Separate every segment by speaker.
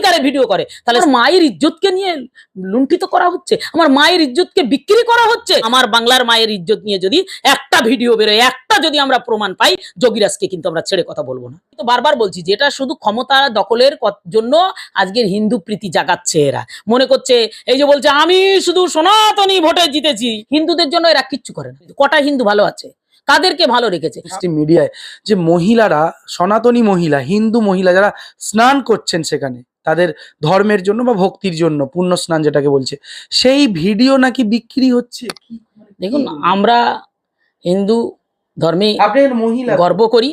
Speaker 1: অধিকারে ভিডিও করে। তাহলে মায়ের ইজ্জতকে নিয়ে লুণ্ঠিত করা হচ্ছে? আমার মায়ের ইজ্জতকে বিক্রি করা হচ্ছে? আমার বাংলার মায়ের ইজ্জত নিয়ে যদি একটা ভিডিও বেরোয় একটা যদি আমরা প্রমাণ পাই যোগীরাজকে কিন্তু আমরা ছেড়ে কথা বলব না। তো বারবার বলছি যে এটা শুধু ক্ষমতা দখলের জন্য আজকের হিন্দু প্রীতি জাগাচ্ছে এরা। মনে করছে এই যে বলছে আমি শুধু সনাতনী ভোটে জিতেছি। হিন্দুদের জন্য এরা কিচ্ছু করে না। কটা হিন্দু ভালো আছে? কাদেরকে ভালো রেখেছে?
Speaker 2: মিডিয়ায় যে মহিলারা সনাতনী মহিলা হিন্দু মহিলা যারা স্নান করছেন সেখানে তাদের ধর্মের জন্য বা ভক্তির জন্য পুণ্য স্নান যেটাকে বলছে। সেই ভিডিও নাকি বিক্রি হচ্ছে?
Speaker 1: দেখুন আমরা হিন্দু ধর্মে
Speaker 2: মহিলা।
Speaker 1: গর্ব করি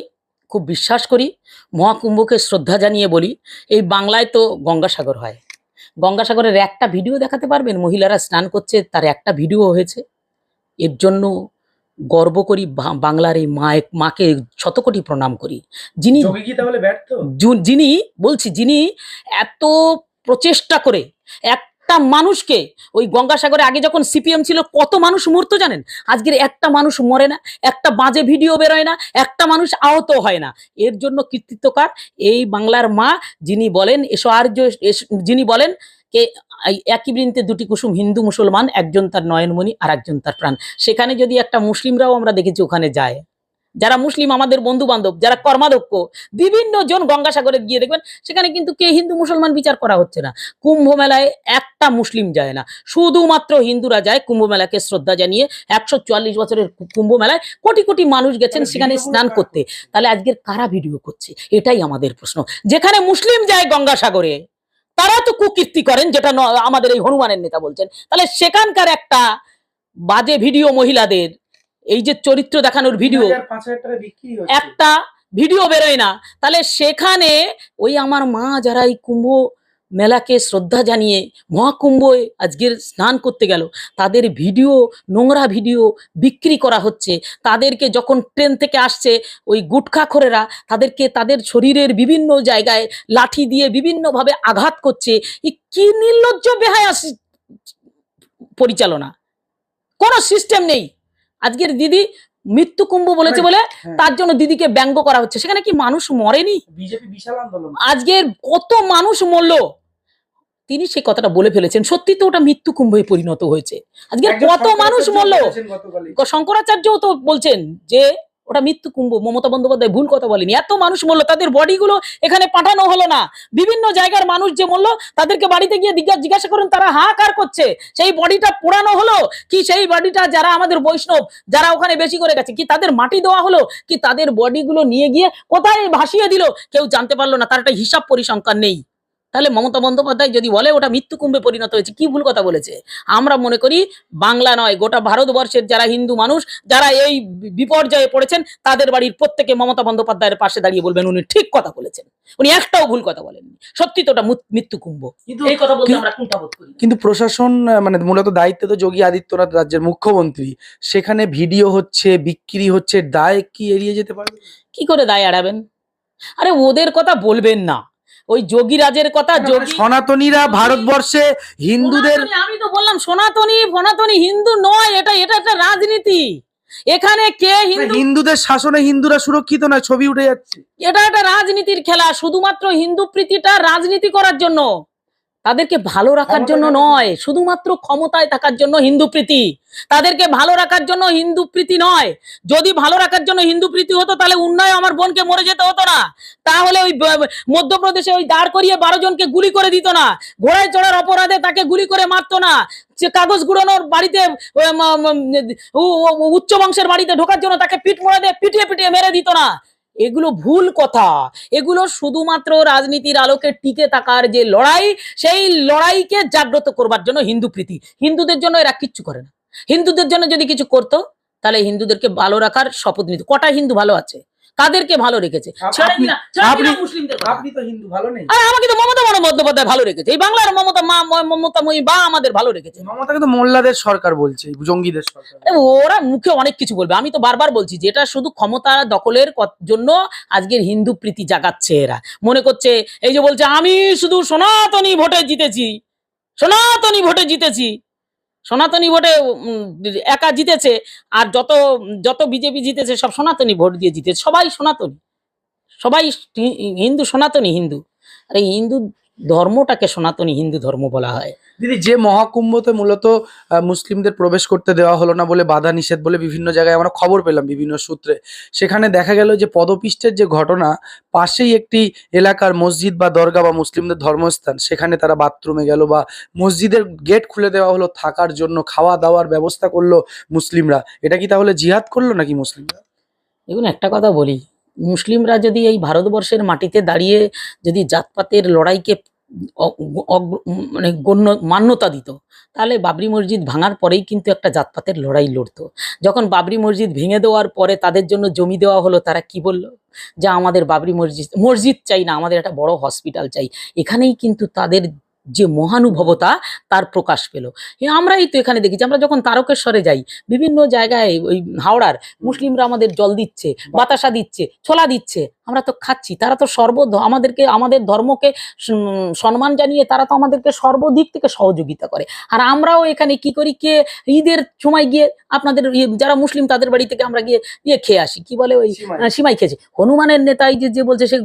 Speaker 1: খুব বিশ্বাস করি মহাকুম্ভকে শ্রদ্ধা জানিয়ে বলি এই বাংলায় তো গঙ্গাসাগর হয়। গঙ্গাসাগরের একটা ভিডিও দেখাতে পারবেন? মহিলারা স্নান করছে তার একটা ভিডিও হয়েছে। এর জন্য গর্ব করি বাংলার এই মায়ে মাকে শতকোটি প্রণাম করি। যিনি
Speaker 2: তাহলে ব্যর্থ?
Speaker 1: যিনি বলছি যিনি এত প্রচেষ্টা করে একটা মানুষকে ওই গঙ্গাসাগরে আগে যখন সিপিএম ছিল কত মানুষ মরতো জানেন? আজকের একটা মানুষ মরে না একটা বাজে ভিডিও বেরোয় না একটা মানুষ আহত হয় না। এর জন্য কৃতিত্বকার এই বাংলার মা যিনি বলেন এসো আর যিনি বলেন কে একই বৃন্তে দুটি কুসুম হিন্দু মুসলমান একজন তার নয়নমণি আর একজন তার প্রাণ। সেখানে যদি একটা মুসলিমরাও আমরা দেখেছি ওখানে যায়। যারা মুসলিম আমাদের বন্ধু বান্ধব যারা কর্মাধ্যক্ষ বিভিন্ন জন গঙ্গাসাগরে গিয়ে দেখবেন সেখানে কিন্তু কে হিন্দু মুসলমান বিচার করা হচ্ছে না। কুম্ভ মেলায় একটা মুসলিম যায় না। শুধুমাত্র হিন্দুরা যায় কুম্ভ মেলাকে শ্রদ্ধা জানিয়ে একশো চুয়াল্লিশ বছরের কুম্ভ মেলায় কোটি কোটি মানুষ গেছেন সেখানে স্নান করতে। তাহলে আজকের কারা ভিডিও করছে? এটাই আমাদের প্রশ্ন। যেখানে মুসলিম যায় গঙ্গাসাগরে তারা তো কুকীর্তি করেন যেটা আমাদের এই হনুমানের নেতা বলছেন। তাহলে সেখানকার একটা বাজে ভিডিও মহিলাদের এই যে চরিত্র দেখানোর ভিডিও একটা ভিডিও বেরোয় না। তাহলে সেখানে ওই আমার মা যারা এই কুম্ভ মেলাকে শ্রদ্ধা জানিয়ে মহাকুম্ভ আজকের স্নান করতে গেল। তাদের ভিডিও নোংরা ভিডিও বিক্রি করা হচ্ছে। তাদেরকে যখন ট্রেন থেকে আসছে ওই গুটখাখোরেরা তাদেরকে তাদের শরীরের বিভিন্ন জায়গায় লাঠি দিয়ে বিভিন্নভাবে আঘাত করছে। এই কি নির্লজ্জ বেহায়া পরিচালনা। কোনো সিস্টেম নেই। আজকের দিদি মৃত্যু কুম্ভ বলেছে বলে
Speaker 2: হ্যাঁ।
Speaker 1: তার জন্য দিদিকে ব্যঙ্গ করা হচ্ছে। সেখানে কি মানুষ মরেনি?
Speaker 2: বিজেপি বিশাল আন্দোলন।
Speaker 1: আজকের কত মানুষ মরল? তিনি সেই কথাটা বলে ফেলেছেন। সত্যি তো ওটা মৃত্যু কুম্ভে পরিণত হয়েছে। আজকে কত মানুষ
Speaker 2: শঙ্করাচার্য
Speaker 1: মরল? শঙ্করাচার্যও তো বলছেন যে ওটা মৃত্যু কুম্ভ মমতা বন্দ্যোপাধ্যায় ভুল কথা বলেনি। এত মানুষ মরলো তাদের বডিগুলো এখানে পাঠানো হলো না। বিভিন্ন জায়গার মানুষ যে মরলো তাদেরকে বাড়িতে গিয়ে জিজ্ঞা- জিজ্ঞাসা করুন তারা হাহাকার করছে। সেই বডিটা পোড়ানো হলো? কি সেই বডিটা যারা আমাদের বৈষ্ণব যারা ওখানে বেশি করে গেছে কি তাদের মাটি দেওয়া হলো? কি তাদের বডিগুলো নিয়ে গিয়ে কোথায় ভাসিয়ে দিল? কেউ জানতে পারল না তার একটা হিসাব পরিসংখ্যান নেই। তাহলে মমতা বন্দ্যোপাধ্যায় যদি বলে ওটা মৃত্যু কুম্ভে পরিণত হয়েছে কি ভুল কথা বলেছে? আমরা মনে করি বাংলা নয় গোটা ভারতবর্ষের যারা হিন্দু মানুষ যারা এই বিপর্যয়ে পড়েছেন তাদের বাড়ির প্রত্যেকে মমতা বন্দ্যোপাধ্যায়ের পাশে দাঁড়িয়ে বলবেন উনি ঠিক কথা বলেছেন। উনি একটাও ভুল কথা বলেননি। সত্যি তো ওটা মুত- মৃত্যু কুম্ভ।
Speaker 2: কিন্তু
Speaker 1: এই কথা বলতে আমরা কুণ্ঠাবোধ করি
Speaker 2: কিন্তু প্রশাসন মানে মূলত দায়িত্বে তো যোগী আদিত্যনাথ রাজ্যের মুখ্যমন্ত্রী। সেখানে ভিডিও হচ্ছে বিক্রি হচ্ছে দায় কি এড়িয়ে যেতে পারবে
Speaker 1: কি করে দায় এড়াবেন? আরে ওদের কথা বলবেন না। ওই যোগীরাজের কথা
Speaker 2: সনাতনীরা ভারতবর্ষে হিন্দুদের
Speaker 1: আমি তো বললাম সনাতনী সনাতনী হিন্দু নয় এটা এটা একটা রাজনীতি। এখানে কে হিন্দু
Speaker 2: হিন্দুদের শাসনে হিন্দুরা সুরক্ষিত নয় ছবি উঠে যাচ্ছে।
Speaker 1: এটা একটা রাজনীতির খেলা শুধুমাত্র হিন্দু প্রীতিটা রাজনীতি করার জন্য। তাদেরকে ভালো রাখার জন্য নয় শুধুমাত্র ক্ষমতায় থাকার জন্য হিন্দু প্রীতি। তাদেরকে ভালো রাখার জন্য হিন্দু প্রীতি নয়। যদি ভালো রাখার জন্য হিন্দু প্রীতি হতো তাহলে উন্নয় আমার বোনকে মরে যেতে হতো না। তাহলে ওই মধ্যপ্রদেশে ওই দাঁড় করিয়ে বারো জনকে গুলি করে দিত না। ঘোড়ায় চড়ার অপরাধে তাকে গুলি করে মারতো না। যে কাগজ গুড়ানোর বাড়িতে উচ্চ বংশের বাড়িতে ঢোকার জন্য তাকে পিঠ মোড়া দিয়ে পিটিয়ে পিটিয়ে মেরে দিত না। এগুলো ভুল কথা। এগুলো শুধুমাত্র রাজনীতির আলোকে টিকে থাকার যে লড়াই, সেই লড়াইকে জাগ্রত করবার জন্য হিন্দু প্রীতি। হিন্দুদের জন্য এরা কিচ্ছু করে না। হিন্দুদের জন্য যদি কিছু করতো, তাহলে হিন্দুদেরকে ভালো রাখার শপথ নিত। কটা হিন্দু ভালো আছে? কাদেরকে ভালো রেখেছে? আমাকে তো মমতা বড় বন্দ্যোপাধ্যায় ভালো রেখেছে। এই বাংলার মমতা মা ম- মমতা মই বা আমাদের ভালো রেখেছে।
Speaker 2: মমতাকে তো মোল্লাদের সরকার বলছে জঙ্গিদের সরকার
Speaker 1: ওরা মুখে অনেক কিছু বলবে। আমি তো বারবার বলছি যে এটা শুধু ক্ষমতা দখলের জন্য আজকের হিন্দু প্রীতি জাগাচ্ছে এরা। মনে করছে এই যে বলছে আমি শুধু সনাতনী ভোটে জিতেছি। সনাতনী ভোটে জিতেছি। সনাতনী ভোটে একা জিতেছে আর যত যত বিজেপি জিতেছে সব সনাতনী ভোট দিয়ে জিতেছে। সবাই সনাতনী। সবাই হিন্দু সনাতনী হিন্দু। এই হিন্দু ধর্মটাকে সনাতনী হিন্দু ধর্ম বলা হয়।
Speaker 2: দিদি, যে মহাকুম্ভতে মূলত মুসলিমদের প্রবেশ করতে দেওয়া হলো না বলে বাধা নিষেধ বলে বিভিন্ন জায়গায় আমরা খবর পেলাম বিভিন্ন সূত্রে, সেখানে দেখা গেল যে পদপিষ্টের যে ঘটনা, পাশেই একটি এলাকার মসজিদ বা দরগা বা মুসলিমদের ধর্মস্থান, সেখানে তারা বাথরুমে গেল বা মসজিদের গেট খুলে দেওয়া হলো থাকার জন্য, খাওয়া দাওয়ার ব্যবস্থা করল মুসলিমরা। এটা কি তাহলে জিহাদ করল নাকি মুসলিমরা?
Speaker 1: দেখুন, একটা কথা বলি, মুসলিমরা যদি এই ভারতবর্ষের মাটিতে দাঁড়িয়ে যদি জাতপাতের লড়াইকে মানে গণ্য, মান্যতা দিত। তাহলে বাবরি মসজিদ ভাঙার পরেই কিন্তু একটা জাতপাতের লড়াই লড়তো। যখন বাবরি মসজিদ ভেঙে দেওয়ার পরে তাদের জন্য জমি দেওয়া হলো, তারা কি বলল? যে আমাদের বাবরি মসজিদ মসজিদ চাই না, আমাদের একটা বড় হসপিটাল চাই। এখানেই কিন্তু তাদের যে মহানুভবতা, তার প্রকাশ পেল। আমরাই তো এখানে দেখেছি, আমরা যখন তারকেশ্বরে যাই, বিভিন্ন জায়গায় ওই হাওড়ার মুসলিমরা আমাদের জল দিচ্ছে, বাতাসা দিচ্ছে, ছোলা দিচ্ছে আমরা তো খাচ্ছি তারা তো সর্ব আমাদেরকে আমাদের ধর্মকে সম্মান জানিয়ে তারা তো আমাদেরকে সর্বদিক থেকে সহযোগিতা করে। আর আমরাও এখানে কি করি কে ঈদের সময় গিয়ে আপনাদের যারা মুসলিম তাদের বাড়ি থেকে আমরা গিয়ে ইয়ে খেয়ে আসি। কি বলে ওই
Speaker 2: সীমাই।
Speaker 1: খেয়েছে। হনুমানের নেতা এই যে যে বলছে সে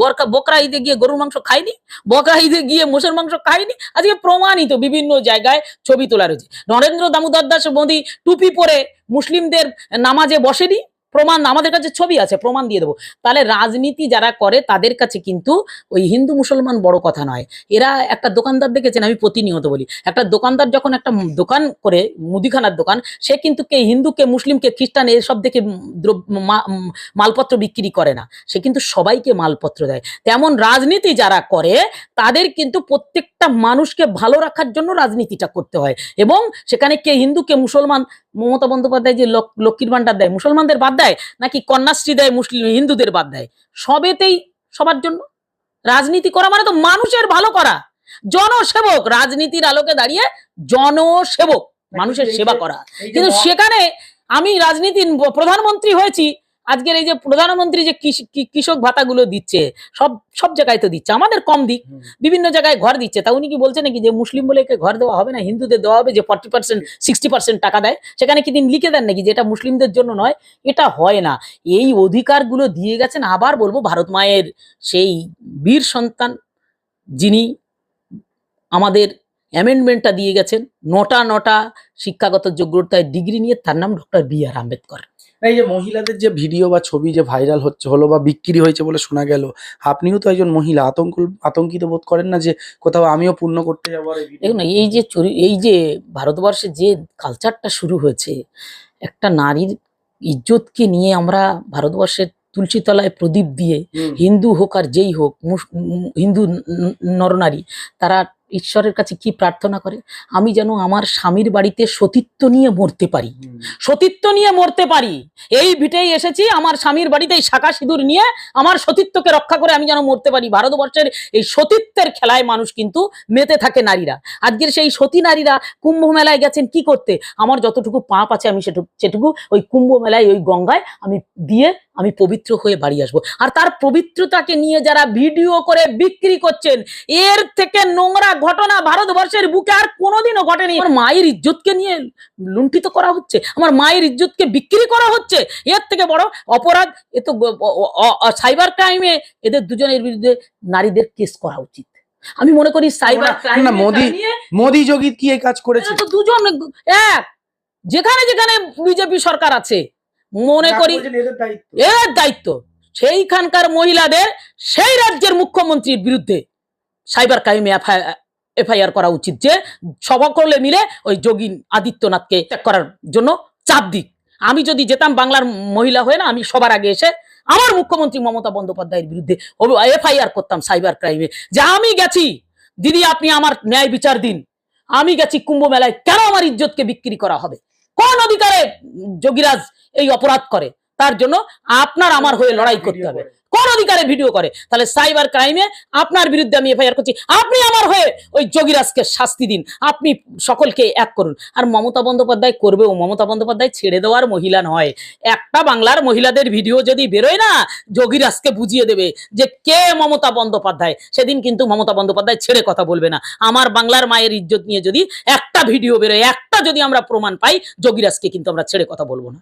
Speaker 1: বরকা বকরা ঈদে গিয়ে গরুর মাংস খায়নি বকরা ঈদে গিয়ে মোষের মাংস খায়নি আজকে প্রমাণিত বিভিন্ন জায়গায় ছবি তোলা রয়েছে। নরেন্দ্র দামোদর দাস মোদী টুপি পরে মুসলিমদের নামাজে বসেনি প্রমাণ আমাদের কাছে ছবি আছে, প্রমাণ দিয়ে দেবো। তাহলে রাজনীতি যারা করে, তাদের কাছে কিন্তু ওই হিন্দু মুসলমান বড় কথা নয়। এরা একটা দোকানদার দেখেছেন, আমি প্রতিনিয়ত বলি। একটা দোকানদার যখন একটা দোকান করে, মুদিখানার দোকান, সে কিন্তু কে হিন্দুকে মুসলিমকে খ্রিস্টান, এসব দেখে মালপত্র বিক্রি করে না। সে কিন্তু সবাইকে মালপত্র দেয়। তেমন রাজনীতি যারা করে, তাদের কিন্তু প্রত্যেকটা মানুষকে ভালো রাখার জন্য রাজনীতিটা করতে হয়। এবং সেখানে কে হিন্দু কে মুসলমান, মমতা বন্দ্যোপাধ্যায় যে লক্ষ্মীর ভান্ডার দেয়, মুসলমানদের বাদ দেয় নাকি কন্যাশ্রী দেয় মুসলিম হিন্দুদের বাদ দেয়? সবেতেই সবার জন্য। রাজনীতি করা মানে তো মানুষের ভালো করা। জনসেবক রাজনীতির আলোকে দাঁড়িয়ে জনসেবক মানুষের সেবা করা। কিন্তু সেখানে আমি রাজনীতি প্রধানমন্ত্রী হয়েছি আজকের এই যে প্রধানমন্ত্রী যে কৃষক ভাতাগুলো দিচ্ছে সব সব জায়গায় তো দিচ্ছে আমাদের কম দিক বিভিন্ন জায়গায় ঘর দিচ্ছে। তা উনি কি বলছে নাকি যে মুসলিম বলে একে ঘর দেওয়া হবে না হিন্দুদের দেওয়া হবে যে ফর্টি পার্সেন্ট সিক্সটি পার্সেন্ট টাকা দেয়? সেখানে কি তিনি লিখে দেন নাকি যে এটা মুসলিমদের জন্য নয়? এটা হয় না। এই অধিকারগুলো দিয়ে গেছেন আবার বলব ভারত মায়ের সেই বীর সন্তান যিনি আমাদের অ্যামেন্ডমেন্টটা দিয়ে গেছেন নটা নটা শিক্ষাগত যোগ্যতায় ডিগ্রি নিয়ে তার নাম ডক্টর বি আর আম্বেদকর।
Speaker 2: এই যে মহিলাদের যে ভিডিও বা ছবি যে ভাইরাল হচ্ছে হলো বা বিক্রি হয়েছে বলে শোনা গেল আপনিও তো একজন মহিলা আতঙ্ক আতঙ্কিত বোধ করেন না যে কোথাও আমিও পূর্ণ করতে যাব
Speaker 1: দেখুন এই যে চরি- এই যে ভারতবর্ষে যে কালচারটা শুরু হয়েছে একটা নারীর ইজ্জতকে নিয়ে আমরা ভারতবর্ষের তুলসী তলায় প্রদীপ দিয়ে হিন্দু হোক আর যেই হোক হিন্দু নরনারী তারা ঈশ্বরের কাছে কি প্রার্থনা করে? আমি যেন আমার স্বামীর বাড়িতে সতীত্ব নিয়ে মরতে পারি। সতীত্ব নিয়ে মরতে পারি। এই ভিটেই এসেছি আমার স্বামীর বাড়িতে এই শাখা সিঁদুর নিয়ে আমার সতীত্বকে রক্ষা করে আমি যেন মরতে পারি। ভারতবর্ষের এই সতীত্বের খেলায় মানুষ কিন্তু মেতে থাকে নারীরা। আজকের সেই সতী নারীরা কুম্ভ মেলায় গেছেন কি করতে? আমার যতটুকু পাপ আছে আমি সেটুকু সেটুকু ওই কুম্ভ মেলায় ওই গঙ্গায় আমি দিয়ে আমি পবিত্র হয়ে বাড়ি আসব। আর তার পবিত্রতাকে নিয়ে যারা ভিডিও করে বিক্রি করছেন এর থেকে নোংরা ঘটনা ভারতবর্ষের বুকে আর কোনোদিনও ঘটেনি। আমার মায়ের ইজ্জতকে নিয়ে লুণ্ঠিত করা হচ্ছে আমার মায়ের ইজ্জতকে বিক্রি করা হচ্ছে এর থেকে বড় অপরাধ এ তো সাইবার ক্রাইমে এদের দুজনের বিরুদ্ধে নারীদের কেস করা উচিত। আমি মনে করি সাইবার
Speaker 2: না, না, মোদি- মোদি যোগী কি এই কাজ করেছে?
Speaker 1: তো দুজন এক যেখানে যেখানে বিজেপি সরকার আছে। মনে করি। এর দায়িত্ব। সেইখানকার মহিলাদের সেই রাজ্যের মুখ্যমন্ত্রীর বিরুদ্ধে সাইবার ক্রাইমে এফআইআর করা উচিত যে সকলে মিলে ওই যোগী আদিত্যনাথকে ত্যাগ করার জন্য চাপ দিক। আমি যদি যেতাম বাংলার মহিলা হয়ে না আমি সবার আগে এসে আমার মুখ্যমন্ত্রী মমতা বন্দ্যোপাধ্যায়ের বিরুদ্ধে এফআইআর করতাম সাইবার ক্রাইমে যে আমি গেছি। দিদি আপনি আমার ন্যায় বিচার দিন। আমি গেছি কুম্ভ মেলায় কেন আমার ইজ্জতকে বিক্রি করা হবে? কোন অধিকারে যোগীরাজ এই অপরাধ করে? তার জন্য আপনার আমার হয়ে লড়াই করতে হবে। কোন অধিকারে ভিডিও করে? তাহলে সাইবার ক্রাইমে আপনার বিরুদ্ধে আমি এফআইআর করছি। আপনি আমার হয়ে ওই যোগীরাজকে শাস্তি দিন। আপনি সকলকে এক করুন। আর মমতা বন্দ্যোপাধ্যায় করবেও মমতা বন্দ্যোপাধ্যায় ছেড়ে দেওয়ার মহিলা নয়। একটা বাংলার মহিলাদের ভিডিও যদি বেরোয় না, যোগীরাজকে বুঝিয়ে দেবে যে কে মমতা বন্দ্যোপাধ্যায়। সেদিন কিন্তু মমতা বন্দ্যোপাধ্যায় ছেড়ে কথা বলবে না। আমার বাংলার মায়ের ইজ্জত নিয়ে যদি একটা ভিডিও বেরোয়, একটা যদি আমরা প্রমাণ পাই, যোগীরাজকে কিন্তু আমরা ছেড়ে কথা বলব না।